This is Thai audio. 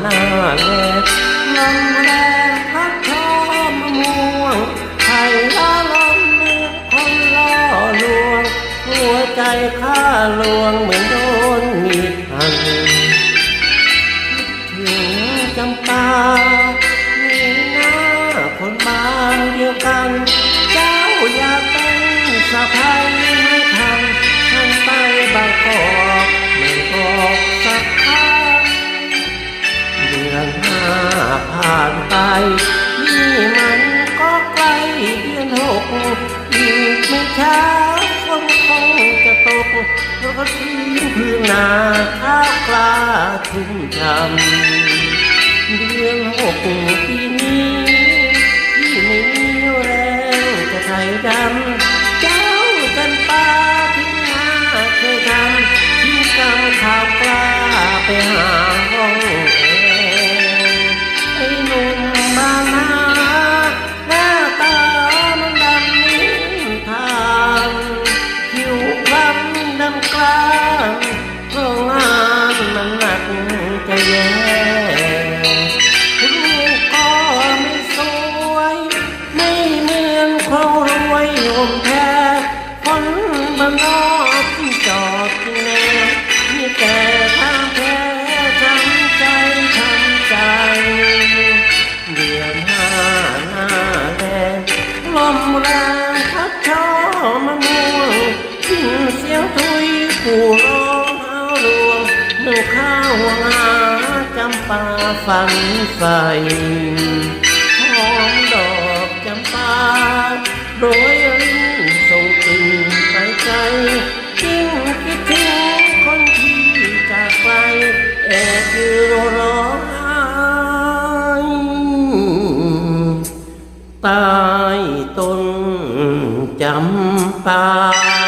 หน้าแลลมแรงพัดชอมะม่วงไผ่ละลมเมืองคนล่อลวง หัวใจข้าลวงเหมือน นี่มันก็ใกล้เดือนหกอีกไม่ช้าฝนคงจะตกราะทิ้งพื้นนาข้าวกล้าชุ่มชำเดือนหกปีนี้ที่ไม่มีแรงจะไทยดำเจ้าจันปาที่นาเคยทำทิ้งกำข่าวกล้าไปหา แย่ลูกก็ไม่สวย ไม่เหมือนเขารวยโยมแท้คนบ้านนอกที่จอดที่แน่มีแต่ทางแพ้ช้ำใจช้ำใจ เดือนห้าหน้าแดงลมแรงพัดช่อมะม่วงสิ้นเสียงทุยผู้ร้องหารวงเมื่อข้าวหวงหา จำปาฝันใฝ่หอมดอกจำปาโรยรินส่งกลิ่นไปไกลยิ่งคิดถึงคนที่จากไกลแอบยู่ร้องไห้ใต้ต้นจำปา